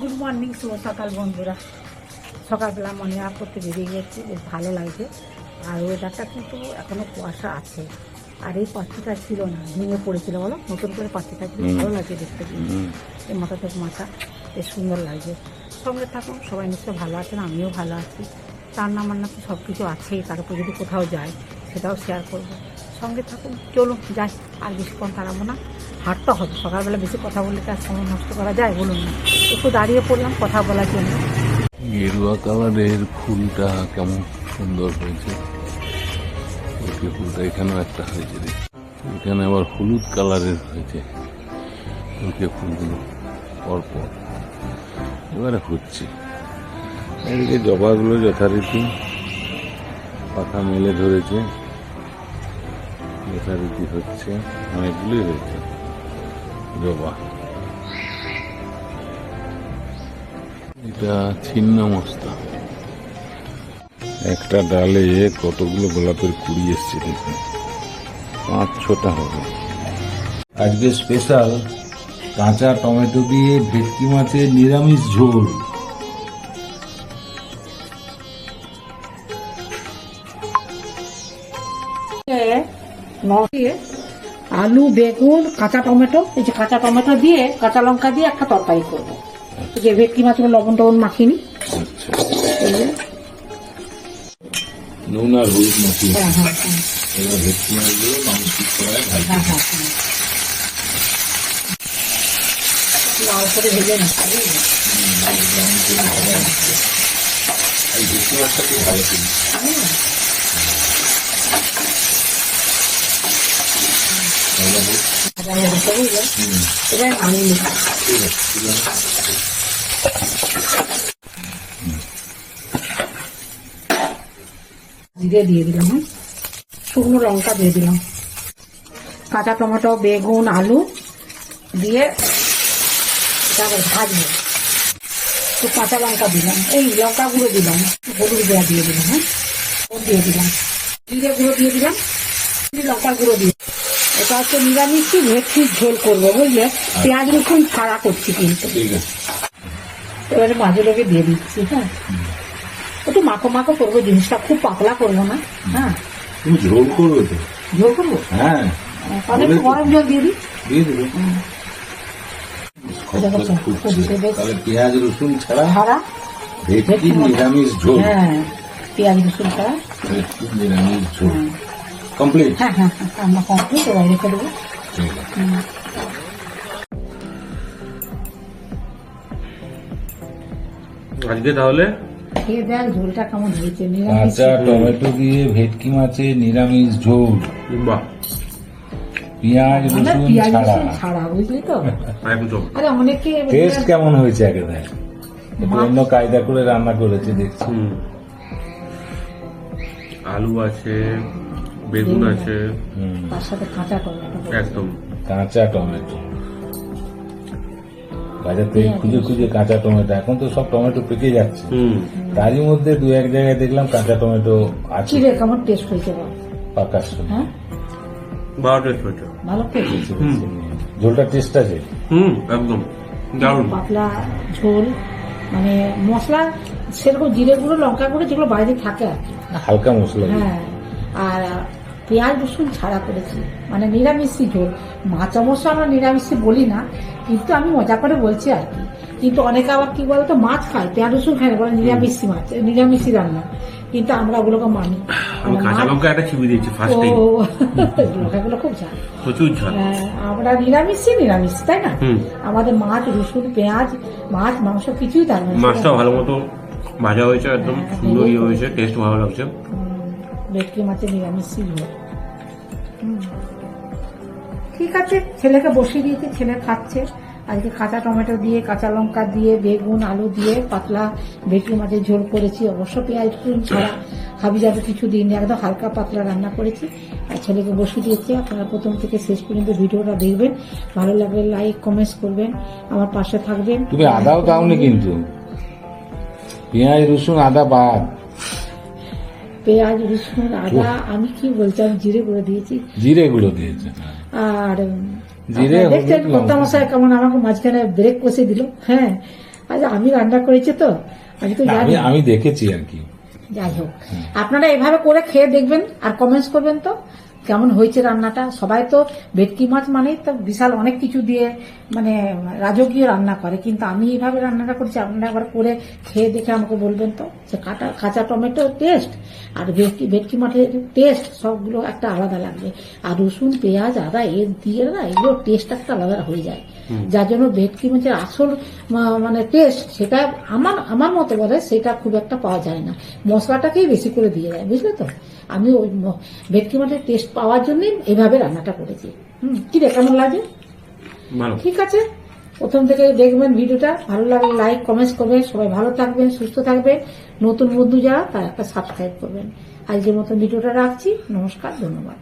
Good morning শুভ সকাল বন্ধুরা। সকালবেলা মনে আপ করতে বেরিয়ে গেছি বেশ ভালো লাগছে। আর ওয়েদারটা কিন্তু এখনও কুয়াশা আছে। আর এই পাখিটা ছিল না ভেঙে পড়েছিল বলো? নতুন করে পাখিটা ছিল ভালো লাগছে দেখতে। এই মাথা থেকে মাথা বেশ সুন্দর লাগছে। সঙ্গে থাকুন সবাই নিশ্চয়ই ভালো আছেন আমিও ভালো আছি। রান্না বান্না তো সব কিছু আছেই তার উপর যদি কোথাও যাই সেটাও শেয়ার করব। সঙ্গে থাকুন চলুন যাই আর বেশিক্ষণ তাড়াবো না। হাঁটতে হবে। সকালবেলা বেশি কথা বললে তো আর সময় নষ্ট করা যায়, বলুন না। একটু দাঁড়িয়ে পড়লাম, কথা বলার জন্য। গেরুয়া কালারের ফুলটা কেমন সুন্দর হয়েছে। ফুলটা এখানেও একটা হয়েছে এখানে আবার হলুদ কালারের হয়েছে। ওকে ফুলগুলো পরপর। এবারে হচ্ছে। এদিকে জবাগুলো যথারীতি পাতা মেলে ধরেছে। যথারীতি হচ্ছে, অনেকগুলোই হয়েছে। এটা ছিন্ন মস্তা। একটা ডালে কতগুলো গোলাপের কুড়ি এসছে দেখুন। পাঁচ ছটা হবে। আজকে স্পেশাল কাঁচা টমেটো দিয়ে ভেটকি মাছের নিরামিষ ঝোল। আলু বেগুন কাঁচা টমেটো এই যে কাঁচা টমেটো দিয়ে কাঁচা লঙ্কা দিয়ে একটা তরকারি করব। এই যে ভেটকি মাছগুলো লবণ টবণ মাখিনি। আচ্ছা। এই যে। নুন আর হলুদ মাখিয়ে। হ্যাঁ হ্যাঁ হ্যাঁ। এবার ভেটকি মাছগুলো মাংস করায় ভাজি। লাল করে ভেজে না। এই ভেটকি মাছটা খুব ভালো এবার জিরে দিয়ে দিলাম শুকনো লঙ্কা দিয়ে দিলাম। কাঁচা টমেটো, বেগুন, আলু দিয়ে এটাকে ভাজবো। একটু কাঁচা লঙ্কা দিলাম। এই লঙ্কা গুঁড়ো দিলাম। হলুদ দিয়ে দিলাম হ্যাঁ? দিয়ে দিলাম। জিরে গুঁড়ো দিয়ে দিলাম। লঙ্কা গুঁড়ো দিয়ে এটা হচ্ছে নিরামিষ ভেটকির ঝোল করব বুঝলে? পেঁয়াজ রসুন ছাড়া করছি কিন্তু। এবারে মাছগুলোকে দিয়ে দিচ্ছি হ্যাঁ? একটু মাখো মাখো করব জিনিসটা খুব পাতলা করব না হ্যাঁ? তুমি ঝোল করবে তো? ঝোল করব? হ্যাঁ। তাহলে গরম জল দিয়ে দিই। দিয়ে দেবে। তাহলে পেঁয়াজ রসুন ছাড়া ছাড়া? ভেটকি নিরামিষ ঝোল। হ্যাঁ পেঁয়াজ রসুন ছাড়া। ভেটকি নিরামিষ ঝোল। কমপ্লিট হ্যাঁ হ্যাঁ হ্যাঁ রান্না কমপ্লিট এবার রেখে দেবো ঠিক আছে। হুম। আজকে তাহলে? ঝোলটা কেমন হয়েছে কাঁচা টমেটো দিয়ে ভেটকি মাছের নিরামিষ ঝোল। বাহ। পেঁয়াজ রসুন পেঁয়াজ ছাড়া। ছাড়া বুঝলি তো? আরে অনেকে টেস্ট কেমন হয়েছে আগে দেখ। অন্য কায়দা করে রান্না করেছে দেখছি। আলু আছে বেগুন আছে। তার সাথে কাঁচা টমেটো। একদম। কাঁচা টমেটো। বাজার থেকে খুঁজে খুঁজে কাঁচা টমেটো। এখন তো সব টমেটো পেকে যাচ্ছে। তারই মধ্যে দু এক জায়গায় দেখলাম কাঁচা টমেটো আছে। কি রে কেমন টেস্ট হয়েছে পাকার সময়। হ্যাঁ? বারো টেস্ট হয়েছে। ভালো খেয়েছে ঝোলটা টেস্ট আছে? হুম একদম। দারুণ। পাতলা ঝোল মানে মশলা সেরকম জিরে গুঁড়ো লঙ্কা গুঁড়ো যেগুলো বাইরে থাকে আর কি। হালকা মশলা। হ্যাঁ। আর পেঁয়াজ রসুন ছাড়া করেছি। মানে নিরামিষি ঝোল। মাছ অবশ্য আমরা নিরামিষি বলি না কিন্তু আমি মজা করে বলছি আর কি। কিন্তু অনেকে আবার কি বলতো মাছ খায় পেঁয়াজ রসুন খায় বলে নিরামিষি মাছ নিরামিষি রান্না। কিন্তু আমরা ওগুলোকে মানি। লঙ্কাগুলো খুব ঝাল। ঝাল। হ্যাঁ, আমরা নিরামিষই নিরামিষ তাই না? আমাদের মাছ রসুন পেঁয়াজ মাছ মাংস কিছুই তার মাছটাও ভালো মতো ভাজা হয়েছে একদম হ্যাঁ, সুন্দর হয়েছে টেস্ট ভালো লাগছে। ভেটকি মাছের নিরামিষই হুম। ঠিক আছে, ছেলেকে বসিয়ে দিয়েছি, ছেলে খাচ্ছে। আজকে কাঁচা টমেটো দিয়ে, কাঁচা লঙ্কা দিয়ে, বেগুন, আলু দিয়ে, পাতলা ভেটকি মাছের ঝোল করেছি। অবশ্য পেঁয়াজ রসুন ছাড়া, হাবি যাবে কিছু দিন একদম হালকা পাতলা রান্না করেছি। আর ছেলেকে বসিয়ে দিয়েছি, আপনারা প্রথম থেকে শেষ পর্যন্ত ভিডিওটা দেখবেন। ভালো লাগলে লাইক, কমেন্টস করবেন, আমার পাশে থাকবেন। তুমি আদাও দাওনি কিন্তু। পেঁয়াজ, রসুন, আদা বাদ। পেঁয়াজ রসুন আদা আমি কি বলছি? আমি জিরে গুঁড়ো দিয়েছি। জিরে গুঁড়ো দিয়েছে আর জিরে, দেখছেন কর্তা মশাই কেমন আমাকে মাঝখানে ব্রেক কষে দিল হ্যাঁ। আজ আমি রান্না করেছি তো আমি তো জানি। আমি আমি দেখেছি আর কি। যাই হোক। আপনারা এভাবে করে খেয়ে দেখবেন আর কমেন্টস করবেন তো। কেমন হয়েছে রান্নাটা? সবাই তো ভেটকি মাছ মানেই তো বিশাল অনেক কিছু দিয়ে মানে রাজকীয় রান্না করে। কিন্তু আমি এইভাবে রান্নাটা করছি আপনারা একবার করে খেয়ে দেখে আমাকে বলবেন তো যে কাটা কাঁচা টমেটো টেস্ট আর ভেটকি ভেটকি মাছের টেস্ট সবগুলো একটা আলাদা লাগবে। আর রসুন পেঁয়াজ আদা এর দিয়ে না এগুলো টেস্ট একটা আলাদা হয়ে যায়। যার জন্য ভেটকি মাছের আসল মানে টেস্ট সেটা আমার আমার মতে বলে সেটা খুব একটা পাওয়া যায় না। মশলাটাকেই বেশি করে দিয়ে দেয় বুঝলে তো? আমি ওই ভেটকি মাছের টেস্ট পাওয়ার জন্য এভাবে রান্নাটা করেছি। হুম কি রে কেমন লাগে ঠিক আছে প্রথম থেকে দেখবেন ভিডিওটা ভালো লাগলে লাইক কমেন্টস করবেন সবাই ভালো থাকবেন সুস্থ থাকবেন নতুন বন্ধু যারা তারা একটা সাবস্ক্রাইব করবেন। আজকের মতো ভিডিওটা রাখছি নমস্কার ধন্যবাদ।